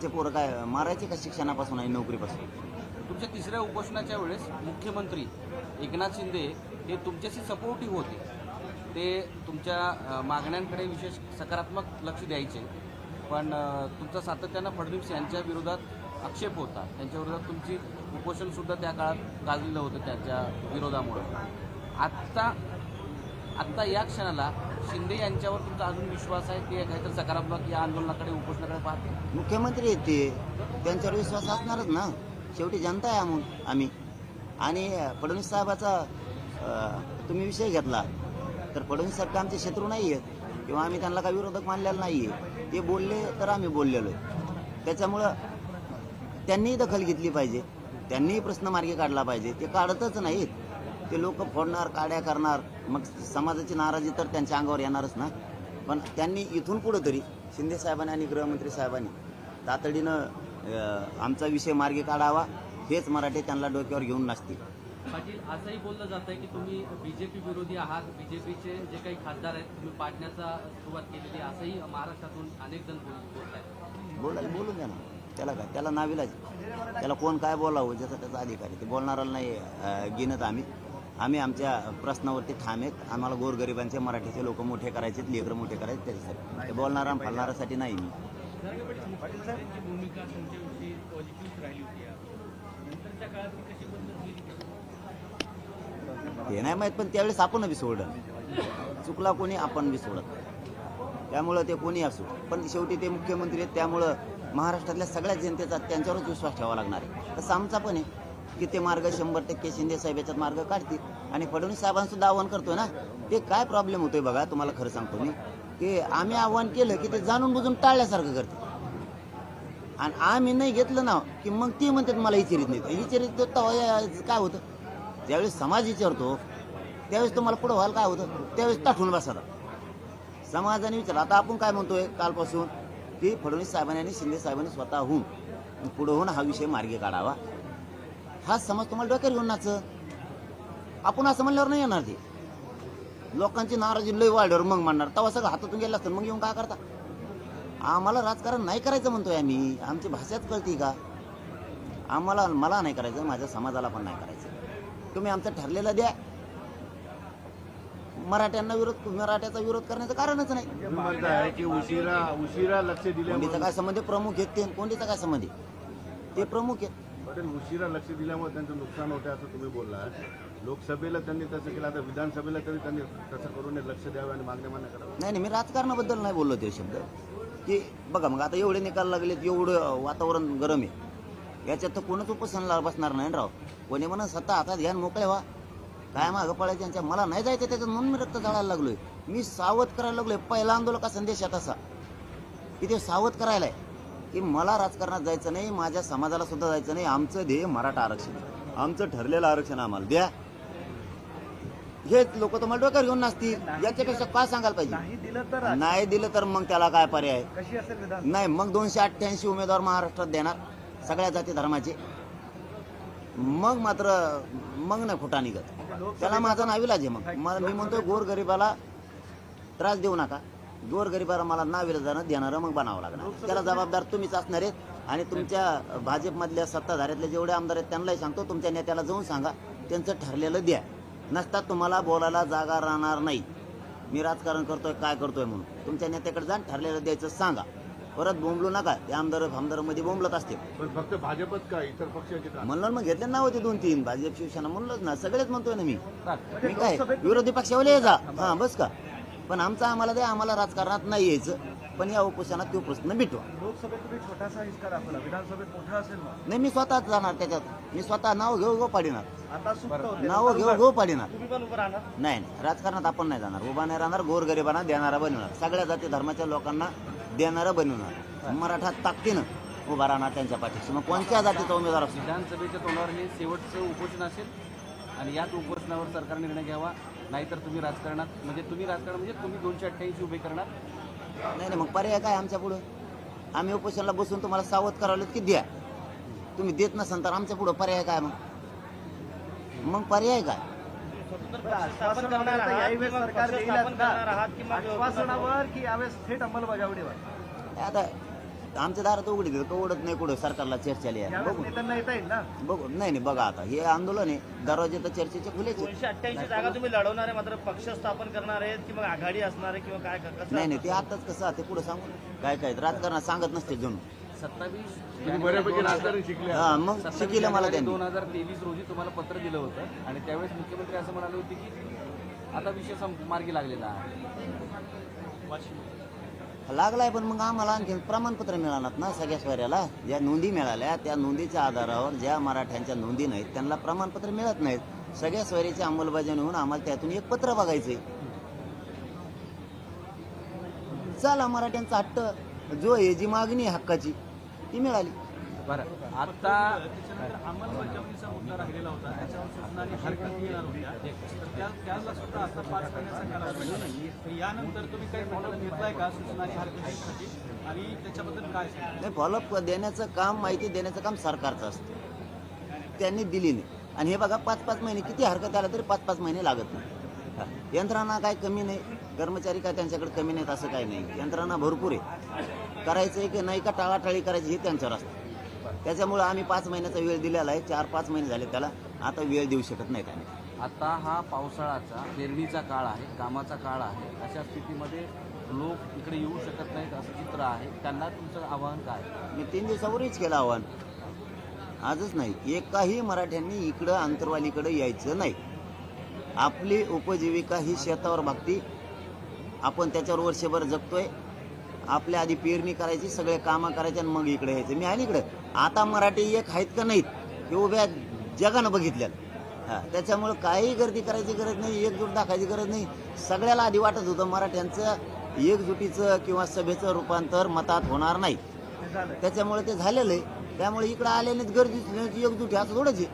आमचे पोरं काय मारायचे का शिक्षणापासून आणि नोकरीपासून? तुमच्या तिसऱ्या उपोषणाच्या वेळेस मुख्यमंत्री एकनाथ शिंदे हे तुमच्याशी सपोर्टिव्ह होते. ते तुमच्या मागण्यांकडे विशेष सकारात्मक लक्ष द्यायचे. पण तुमचा सातत्यानं फडणवीस यांच्या विरोधात आक्षेप होता. त्यांच्या विरोधात तुमची उपोषणसुद्धा त्या काळात गाजलेलं होतं त्याच्या विरोधामुळं. आत्ता आत्ता या क्षणाला शिंदे यांच्यावर तुमचा अजून विश्वास आहे की काहीतरी सकारात्मक या आंदोलनाकडे उपोषणाकडे पाहते मुख्यमंत्री आहेत ते त्यांच्यावर विश्वास असणारच ना. शेवटी जनता आहे आम्ही आम्ही. आणि फडणवीस साहेबाचा तुम्ही विषय घेतला. तर फडणवीस साहेब आमचे शत्रू नाही आहेत किंवा आम्ही त्यांना का विरोधक मानलेला नाही आहे ते बोलले तर आम्ही बोललेलो आहे त्याच्यामुळं त्यांनीही दखल घेतली पाहिजे. त्यांनीही प्रश्न मार्गी काढला पाहिजे. ते काढतच नाहीत. ते लोक फोडणार काड्या करणार. मग समाजाची नाराजी तर त्यांच्या अंगावर येणारच ना. पण त्यांनी इथून पुढं तरी शिंदे साहेबांनी आणि गृहमंत्री साहेबांनी तातडीनं आमचा विषय मार्गी काढावा हेच मराठी त्यांना डोक्यावर घेऊन नसतील पाटील असंही बोललं जात आहे की तुम्ही बीजेपी विरोधी आहात. बीजेपीचे जे काही खासदार आहेत तुम्ही पाडण्याचा सुरुवात केलेली असंही महाराष्ट्रातून अनेक जण बोल- बोलत आहेत बोलायला बोलून द्या ना. त्याला काय? त्याला नाविलाज. त्याला कोण काय बोलावं? ज्याचा त्याचा अधिकार आहे. ते बोलणाऱ्याला नाही गिनत आम्ही. आम्ही आमच्या प्रश्नावरती ठाम आहेत. आम्हाला गोरगरिबांचे मराठीचे लोक मोठे करायचे लेकरं मोठे करायचे त्याच्यासाठी. ते बोलणारा आणि फालणाऱ्यासाठी नाही मी. मुख्यमंत्र्यांची भूमिका तुमच्याविषयी पॉझिटिव्ह राहिली होती नंतरच्या काळात ती कशी बदलली ते नाही माहीत पण त्यावेळेस आपण बी सोडलं. चुकला कोणी आपण बी सोडत त्यामुळं ते कोणी असो. पण शेवटी ते मुख्यमंत्री आहेत त्यामुळं महाराष्ट्रातल्या सगळ्या जनतेचा त्यांच्यावरच विश्वास ठेवावा लागणार आहे. तसं आमचा पण आहे. की ते मार्ग शंभर टक्के शिंदे साहेब याच्यात मार्ग काढतील. आणि फडणवीस साहेबांसुद्धा आव्हान करतोय ना ते काय प्रॉब्लेम होतोय बघा तुम्हाला खरं सांगतो मी. की आम्ही आव्हान केलं की ते जाणून बुजून टाळल्यासारखं करते आणि आम्ही नाही घेतलं ना की मग ते म्हणतात मला विचारित नाही विचारित काय होतं? ज्यावेळेस समाज विचारतो त्यावेळेस तुम्हाला पुढं व्हायला काय होतं? त्यावेळेस ताठून बसायला. समाजाने विचार आता आपण काय म्हणतोय कालपासून? की फडणवीस साहेबांनी आणि शिंदे साहेबांनी स्वतःहून पुढं होऊन हा विषय मार्गी काढावा. हा समाज तुम्हाला डोक्यावर घेऊन नाच. आपण असं म्हणल्यावर नाही येणार ते. लोकांची नाराजी लय वाढल्यावर मग म्हणणार. तेव्हा सगळं हातातून गेलं असतं मग येऊन काय करता? आम्हाला राजकारण नाही करायचं म्हणतोय आम्ही. आमची भाषाच कळती का? आम्हाला मला नाही करायचं माझ्या समाजाला पण नाही करायचं. तुम्ही आमचं ठरलेलं द्या. मराठ्यांना विरोध मराठ्याचा विरोध करण्याचं कारणच नाही. की उशिरा उशिरा लक्ष कोंडीचा दिल्यामुळे काय संबंध? प्रमुख आहेत ते कोंडीचा काय संबंध आहे? ते प्रमुख आहेत पटेल उशिरा लक्ष दिल्यामुळे त्यांचं नुकसान होतं असं तुम्ही बोलला लोकसभेला त्यांनी तसं केलं आता विधानसभेला तरी त्यांनी तसं करून लक्ष द्यावं आणि मागण्या मान्य करावं नाही नाही मी राजकारणाबद्दल नाही बोललो ते शब्द की बघा मग आता एवढे निकाल लागलेत एवढं वातावरण गरम आहे. याच्यात तर कोणच उपसनला बसणार नाही राव. कोणी म्हणून सत्ता हातात घ्या मोकळे व्हा. काय मागं पडायचं यांच्या मला नाही जायचं त्याचं म्हणून मी रक्त जाळायला लागलोय. मी सावध करायला लागलोय. पहिला आंदोलका संदेश आहे तसा. की ते सावध करायला आहे की मला राजकारणात जायचं नाही माझ्या समाजाला सुद्धा जायचं नाही. आमचं ध्येय मराठा आरक्षण. आमचं ठरलेलं आरक्षण आम्हाला द्या. हेच लोक तुम्हाला डोक्यावर घेऊन नसतील याच्यापेक्षा काय सांगायला पाहिजे? नाही दिलं तर नाही दिलं तर मग त्याला काय पर्याय? नाही मग दोनशे अठ्ठ्याऐंशी उमेदवार महाराष्ट्रात देणार. सगळ्या जाती धर्माचे. मग मात्र मग नाही खोटा निघत. त्याला माझा नाविलाज आहे मग. मी म्हणतो गोरगरिबाला त्रास देऊ नका. गोरगरिबाला मला नाविलाजानं देणारं मग बनावं लागणार. त्याला जबाबदार तुम्हीच असणार आहेत आणि तुमच्या भाजपमधल्या सत्ताधाऱ्यातले जेवढे आमदार आहेत त्यांनाही सांगतो तुमच्या नेत्याला जाऊन सांगा त्यांचं ठरलेलं द्या. नसता तुम्हाला बोलायला जागा राहणार नाही. मी राजकारण करतोय काय करतोय म्हणून. तुमच्या नेत्याकडे जा ठरलेलं द्यायचं सांगा. परत बोंबलू नका ते आमदार आमदारमध्ये बोंबलत असते पण फक्त भाजपच का इतर पक्षाचे म्हणलं मग घेतले नाव होते दोन तीन भाजप शिवसेना म्हणलंच ना सगळेच म्हणतोय ना मी. मी काय विरोधी पक्षावाले जा. हा बस का. पण आमचं आम्हाला द्या आम्हाला राजकारणात नाही यायचं. पण या उपोषणात तो प्रश्न मिटवा. लोकसभेत तुम्ही छोटासा हिस्सा दाखवला. विधानसभेत मोठा असेल ना? नाही मी स्वतःच जाणार त्याच्यात. मी स्वतः नाव घेऊ गो पाडिणार आता सुप्त होते. नाव घेऊ गो पाडिणार तुम्ही पण उभं राहणार? नाही नाही. राजकारणात आपण नाही जाणार. उभा नाही राहणार गोरगरिबांना देणारा बनवणार सगळ्या जाती धर्माच्या लोकांना देणारा बनवणार मराठा ताकदीनं उभा राहणार त्यांच्या पाठीशी. मग कोणत्या जातीचा उमेदवार असतो विधानसभेच्या तोंडावर हे शेवटचं उपोषण असेल? आणि याच उपोषणावर सरकार निर्णय घ्यावा नाहीतर तुम्ही राजकारणात म्हणजे तुम्ही राजकारण म्हणजे तुम्ही दोनशे अठ्ठ्याऐंशी उभे करणार. नाही नाही मग पर्याय काय आमच्या पुढं? आम्ही उपोषणाला बसून तुम्हाला सावध करावलं की द्या. तुम्ही देत नसाल तर आमच्या पुढं पर्याय काय मग? मग पर्याय काय? आता आमच्या दारात उघडी देतं उघडत नाही कुठं? सरकारला चर्चा यावेळेस बघू. नेत्यांना येता येईल ना? बघू. नाही नाही बघा आता. हे आंदोलन आहे. दरवाजे तर चर्चेचे खुलेच आहेत. दोनशे अठ्ठ्याऐंशी जागा तुम्ही लढवणार आहे मात्र पक्ष स्थापन करणार आहेत की मग आघाडी असणार आहे किंवा काय कसं नाही नाही ते आताच कसं ते पुढे सांगू? काय काय राजकारणात सांगत नसते जणू. सत्तावीस तुम्ही बऱ्यापैकी राजकारण शिकले हा मग शिकिलं मला त्यांनी. दोन हजार तेवीस रोजी तुम्हाला पत्र दिलं होतं आणि त्यावेळेस मुख्यमंत्री असं म्हणाले होते की आता विषय सं- मार्गी लागलेला आहे. लागलाय पण मग आम्हाला आणखी प्रमाणपत्र मिळालात ना सगळ्या सोयऱ्याला ज्या नोंदी मिळाल्या त्या नोंदीच्या आधारावर ज्या मराठ्यांच्या नोंदी नाहीत त्यांना प्रमाणपत्र मिळत नाहीत. सगळ्या सोयरीची अंमलबजावणी होऊन आम्हाला त्यातून एक पत्र बघायचंय. चला मराठ्यांचा हट्ट जो आहे जी मागणी हक्काची ती मिळाली. बरं. आता अंमलबजावणीचा मुद्दा राहिलेला होता. त्याच्यावर सूचना आणि येणार होत्या. तर त्याला सुद्धा आता कालावधी यानंतर तुम्ही काही घेतलाय का? सूचना आणि हरकतीसाठी आणि त्याच्याबद्दल काय नाही फॉलोअप देण्याचं काम माहिती देण्याचं काम सरकारचं असतं. त्यांनी दिली नाही. आणि हे बघा पाच पाच महिने किती हरकत आला तरी पाच पाच महिने लागत नाही. यंत्रणा काय कमी नाही. कर्मचारी काय त्यांच्याकडे कमी नाहीत असं काही नाही. यंत्रणा भरपूर आहे. करायचं आहे की नाही का टाळाटाळी करायची हे त्यांच्यावर असतं. त्याच्यामुळं आम्ही पाच महिन्याचा वेळ दिलेला आहे. चार पाच महिने झाले त्याला. आता वेळ देऊ शकत नाहीत आम्ही आता हा पावसाळ्याचा पेरणीचा काळ आहे कामाचा काळ आहे. अशा स्थितीमध्ये लोक इकडे येऊ शकत नाहीत असं चित्र आहे. त्यांना तुमचं आव्हान काय? मी तीन दिवसापूर्वीच केलं आव्हान. आजच नाही. एकाही मराठ्यांनी इकडं आंतरवालीकडे यायचं नाही. आपली उपजीविका ही शेतावर भागती. आपण त्याच्यावर वर्षभर जगतोय. आपल्या आधी पेरणी करायची सगळे कामं करायचे आणि मग इकडे यायचं. मी आहे इकडे? आता मराठी एक आहेत का नाहीत हे उभ्या जगानं बघितल्यात हा त्याच्यामुळं काही गर्दी करायची गरज नाही एकजूट दाखायची गरज नाही. सगळ्याला आधी वाटत होतं मराठ्यांचं एकजुटीचं किंवा सभेचं रूपांतर मतात होणार नाही. त्याच्यामुळे ते झालेलं आहे. त्यामुळे इकडे आलेले गर्दी एकजुटी असं थोडंच आहे.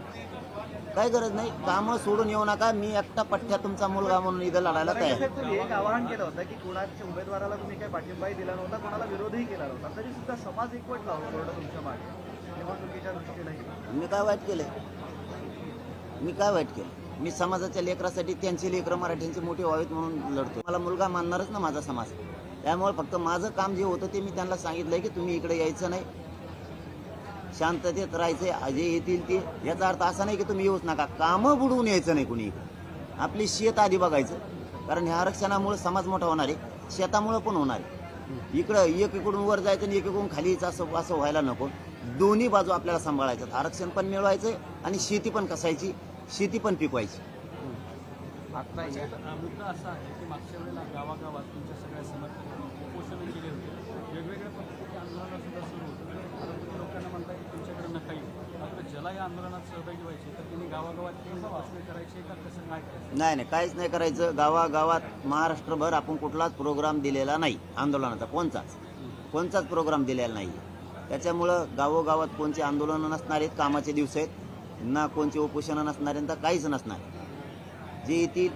काय गरज नाही. कामं सोडून येऊ नका. मी एकटा पठ्ठ्या तुमचा मुलगा म्हणून इथं लढायला तयार एक आवाहन केलं होतं की कोणाच्या उमेदवाराला तुम्ही काही पाठिंबाही दिला नव्हता कोणाला विरोधही केला नव्हता. तरी सुद्धा समाज एकवटला होता तुमच्या मागे. मी काय वाईट केलंय? मी काय वाईट केलं मी समाजाच्या लेकरासाठी त्यांची लेकरं मराठ्यांची मोठी व्हावीत म्हणून लढतो मला मुलगा मानणारच ना माझा समाज. त्यामुळे फक्त माझं काम जे होतं ते मी त्यांना सांगितलंय की तुम्ही इकडे यायचं नाही. शांततेत राहायचंय जे येतील ते. याचा अर्थ असा नाही की तुम्ही येऊच नका. कामं बुडवून यायचं नाही कुणी इकडे. आपली शेत आधी बघायचं. कारण ह्या आरक्षणामुळे समाज मोठा होणार आहे. शेतामुळं पण होणार आहे. इकडं एकीकडून वर जायचं आणि एकीकडून खाली यायचं असं असं व्हायला नको. दोन्ही बाजू आपल्याला सांभाळायच्यात. आरक्षण पण मिळवायचं आणि शेती पण कसायची शेती पण पिकवायची. आता मुद्दा असा आहे की मागच्या वेळेला गावागावात तुमच्या सगळ्या समर्थकांनी उपोषण केले होते. वेगवेगळ्या पद्धतीचे आंदोलनं सुद्धा सुरू होतं. तुम्ही लोकांना म्हणताय की तुमच्याकडे नका येऊ. मात्र ज्याला या आंदोलनात सहभागी व्हायचे तर त्यांनी गावागावात केंद्र वाचणे करायचे का? कसं काय करायचं नाही नाही काहीच नाही करायचं. गावागावात महाराष्ट्रभर आपण कुठलाच प्रोग्राम दिलेला नाही. आंदोलनाचा कोणचाच कोणताच प्रोग्राम दिलेला नाही त्याच्यामुळं गावोगावात कोणचे आंदोलनं नसणार आहेत कामाचे दिवस आहेत. ना कोणचे उपोषणं नसणार आहेत तर काहीच नसणार. जे येतील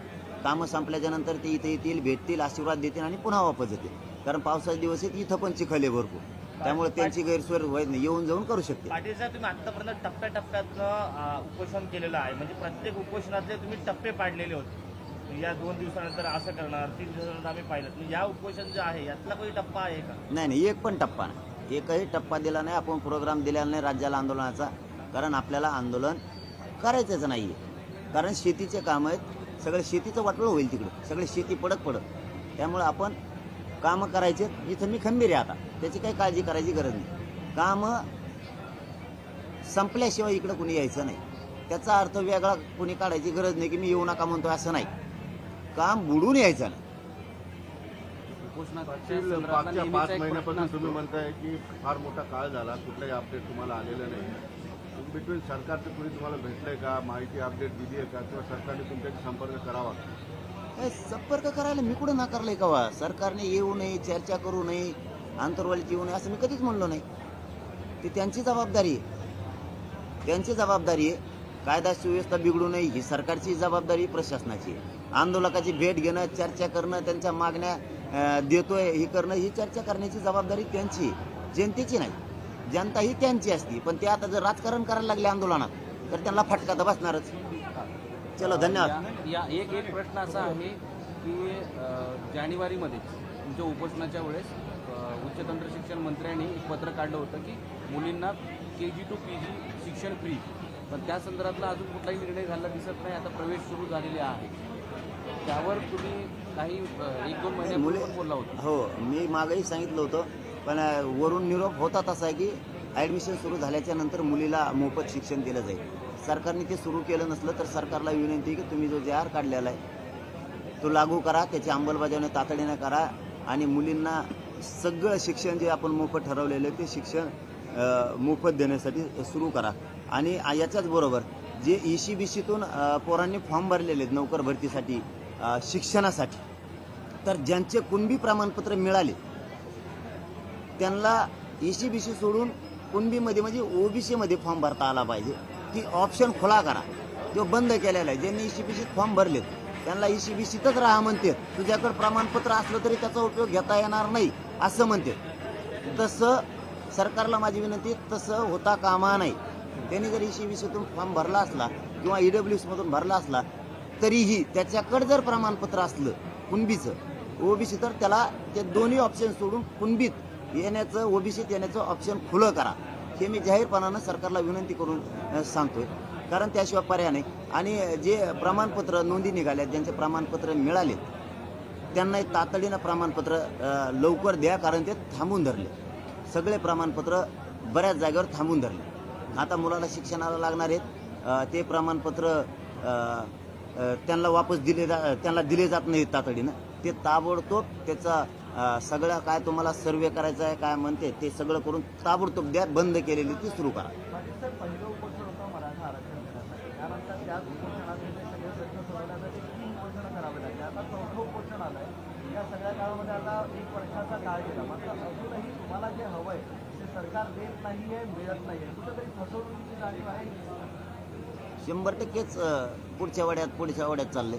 कामं संपल्याच्या नंतर ते इथे येतील भेटतील आशीर्वाद देतील आणि पुन्हा वापस येतील. कारण पावसाचे दिवस आहेत इथं पण चिखल आहे भरपूर. त्यामुळे त्यांची गैरसोय येऊन जाऊन करू शकते पाटील साहेब तुम्ही आतापर्यंत टप्प्याटप्प्यातनं उपोषण केलेलं आहे. म्हणजे प्रत्येक उपोषणातले तुम्ही टप्पे पाडलेले होते. या दोन दिवसानंतर असं करणार तीन दिवसानंतर आम्ही पाहिलं. या उपोषण जे आहे यातला काही टप्पा आहे का? नाही नाही एक पण टप्पा नाही. एकही टप्पा दिला नाही आपण प्रोग्राम दिलेला नाही राज्याला आंदोलनाचा. कारण आपल्याला आंदोलन करायचंच नाही आहे कारण शेतीचे काम आहेत सगळं शेतीचं वाटलं होईल तिकडं. सगळे शेती पडत पडत. त्यामुळं आपण कामं करायचे इथं मी खंबीर आहे आता. त्याची काही काळजी करायची गरज नाही. कामं संपल्याशिवाय इकडं कुणी यायचं नाही. त्याचा अर्थ वेगळा कुणी काढायची गरज नाही की मी येऊ नका म्हणतो असं नाही. काम बुडून यायचं नाही. पाटील संदर्भातला मागच्या पाच महिन्यापासून तुम्ही. म्हणताय की फार मोठा काळ झाला कुठलाही अपडेट तुम्हाला आलेलं नाही. बिटवीन सरकारचं कुणी तुम्हाला भेटलंय का? माहिती अपडेट दिली आहे का? किंवा सरकारने तुमच्याशी संपर्क करावा? का? काय संपर्क करायला मी कुठं नाकारलंय कवा? सरकारने येऊ नये चर्चा करू नये आंतरवालीत येऊ नये असं मी कधीच म्हणलो नाही. ती त्यांची जबाबदारी आहे. त्यांची जबाबदारी आहे. कायदा सुव्यवस्था बिघडू नये ही सरकारची जबाबदारी प्रशासनाची आहे. आंदोलकाची भेट घेणं चर्चा करणं त्यांच्या मागण्या देतोय हे करणं ही चर्चा करण्याची जबाबदारी त्यांची आहे. जनतेची नाही. जनता ही त्यांची असती. पण ते आता जर राजकारण करायला लागले आंदोलनात तर त्यांना फटका तर बसणारच. चलो धन्यवाद. या- एक एक प्रश्न असा आहे की जानेवारीमध्ये तुमच्या उपोषणाच्या वेळेस उच्च तंत्र शिक्षण मंत्र्यांनी एक पत्र काढलं होतं की मुलींना के जी टू पी जी शिक्षण फ्री पण त्या संदर्भातला अजून कुठलाही निर्णय झाला दिसत नाही. आता प्रवेश सुरू झालेले आहे. त्यावर तुम्ही काही एक दोन बोलला होता. हो मी मागेही सांगितलं होतं पण वरून निरोप होता तसा आहे की ॲडमिशन सुरू झाल्याच्यानंतर मुलीला मोफत शिक्षण दिलं जाईल. सरकारने ते सुरू केलं नसलं तर सरकारला विनंती आहे की तुम्ही जो जे आर काढलेला आहे तो लागू करा त्याची अंमलबजावणी तातडीनं करा आणि मुलींना सगळं शिक्षण जे आपण मोफत ठरवलेलं आहे ते शिक्षण मोफत देण्यासाठी सुरू करा. आणि याच्याच बरोबर जे ई सी बी सीतून पोरांनी फॉर्म भरलेले आहेत नोकर भरतीसाठी शिक्षणासाठी. तर ज्यांचे कुणबी प्रमाणपत्र मिळाले त्यांना ए सी बी सी सोडून कुणबीमध्ये म्हणजे ओबीसीमध्ये फॉर्म भरता आला पाहिजे. ती ऑप्शन खुला करा. तो बंद केलेला आहे ज्यांनी ई सी बी सीत फॉर्म भरलेत त्यांना ई सी बी सीतच राहा म्हणते. तुझ्याकडे प्रमाणपत्र असलं तरी त्याचा उपयोग घेता येणार नाही असं म्हणते. तसं सरकारला माझी विनंती तसं होता कामा नाही त्यांनी जर ई सी बी सीतून फॉर्म भरला असला किंवा ई डब्ल्यू सीमधून भरला असला तरीही त्याच्याकडे जर प्रमाणपत्र असलं कुणबीचं ओबीसी तर त्याला ते दोन्ही ऑप्शन सोडून कुणबीत येण्याचं ओबीसीत येण्याचं ऑप्शन खुलं करा. हे मी जाहीरपणानं सरकारला विनंती करून सांगतोय. कारण त्याशिवाय पर्याय नाही. आणि जे प्रमाणपत्र नोंदी निघाल्या ज्यांचे प्रमाणपत्र मिळाले त्यांना एक तातडीनं प्रमाणपत्र लवकर द्या कारण ते थांबून धरले. सगळे प्रमाणपत्र बऱ्याच जागेवर थांबून धरले. आता मुलाला शिक्षणाला लागणार आहेत. ते प्रमाणपत्र त्यांना वापस दिले जा त्यांना दिले जात नाहीत तातडीनं. ते ताबडतोब त्याचा सगळं काय तुम्हाला सर्वे करायचं आहे काय म्हणते ते सगळं करून ताबडतोब द्या बंद केलेली ती सुरू करा. सरकार देत नाहीये मिळत नाहीये कुठेतरी फसवणुकीची जाणीव आहे. शंभर टक्केच पुढच्या वड्यात पुढच्या वड्यात चाललंय.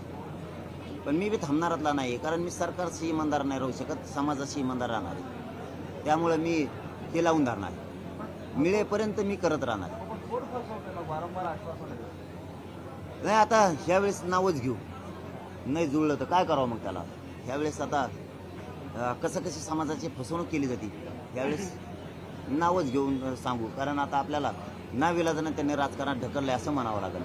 पण मी बी थांबणारातला नाही कारण मी सरकारशी इमानदार नाही राहू शकत समाजाशी इमानदार राहणार आहे त्यामुळं मी हे लावून धरणार आहे. मिळेपर्यंत मी करत राहणार नाही आता ह्यावेळेस नावच घेऊ. नाही जुळलं तर काय करावं मग त्याला? ह्यावेळेस आता कसं कशी समाजाची फसवणूक केली जाते ह्यावेळेस नावच घेऊन सांगू. कारण आता आपल्याला नाविलाजानं त्यांनी राजकारणात ढकललंय असं म्हणावं लागेल.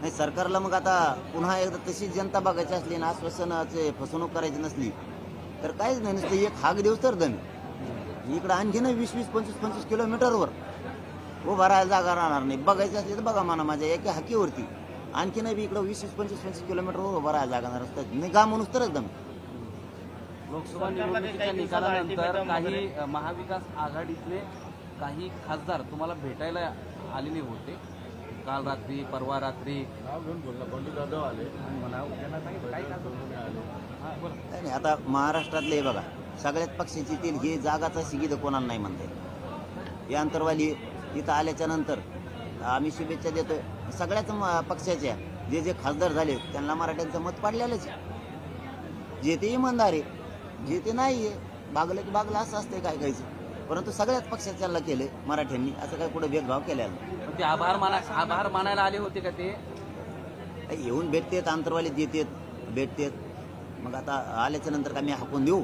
नाही सरकारला मग आता पुन्हा एकदा तशी जनता बघायची असली ना आश्वासनाचे फसवणूक करायची नसली तर काहीच नाही. नुसतं एक हाक देऊ तर दमी इकडं आणखी वीस वीस पंचवीस पंचवीस किलोमीटरवर उभा राहायला जागा राहणार नाही. बघायची असली तर बघा म्हणा माझ्या एका हाकीवरती. आणखी नाही बी इकडं वीस वीस पंचवीस पंचवीस किलोमीटरवर उभा राहायला जागा नाही गा म्हणूच तरच दम लोकसभा निवडणुकीच्या निकालानंतर काही महाविकास आघाडीतले काही खासदार तुम्हाला भेटायला आलेले होते. काल रात्री परवा रात्री. नाही आता महाराष्ट्रातले हे बघा सगळ्यात पक्षाची तील हे जागाचा शिगीद कोणाला नाही म्हणते या अंतरवाली इथं आल्याच्यानंतर आम्ही शुभेच्छा देतोय. सगळ्याच म- पक्षाच्या जे जे खासदार झाले त्यांना मराठ्यांचं मत पाडलेलंच जे ते इमानदार आहे जे ते नाही आहे बागलं की बागलं असं असतंय काय कायचं परंतु सगळ्याच पक्षाच्याला केलंय मराठ्यांनी असं काय कुठं भेदभाव. पण ते आभार माना आभार मानायला आले होते का ते येऊन भेटतेत अंतरवालीत येतेत भेटतेत मग आता आल्याच्यानंतर का मी हाकून देऊ.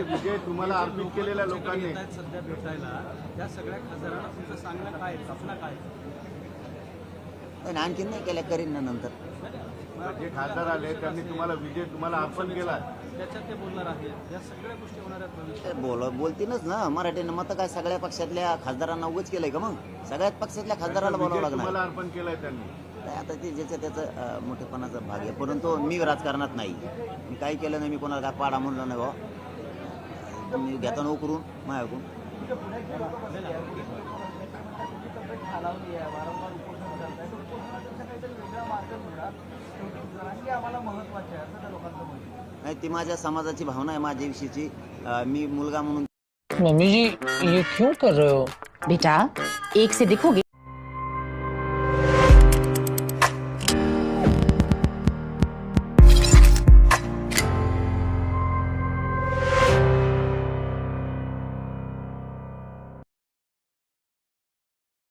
विजय तुम्हाला अर्पित केलेल्या लोकांनी सध्या भेटायला त्या सगळ्या खासदारांना तुमचं सांगणं काय काय? पण आणखीन नाही केल्या करीन ना नंतर जे खासदार आले त्यांनी तुम्हाला विजय तुम्हाला अर्पण केला त्याच्यात ते बोलणार आहेत या सगळ्या गोष्टी होणार आहेत भविष्यात ते बोल बोलतीनच ना मराठीनं मत काय सगळ्या पक्षातल्या खासदारांना उगच केलंय का मग सगळ्याच पक्षातल्या खासदाराला बोलावं लागणार तुम्हाला अर्पण केलाय त्यांनी काय आता ते ज्याचं त्याचं मोठेपणाचा भाग आहे परंतु मी राजकारणात नाही मी काही केलं नाही मी कोणाला काय पाडा म्हणलं नाही भाऊ मी घेताना उकरून माझ्याकडून नाही ती माझ्या समाजाची भावना आहे माझ्याविषयीची अं, मी मुलगा म्हणून मम्मी जी ये क्यों कर रहे हो? बेटा एक से दिखोगे?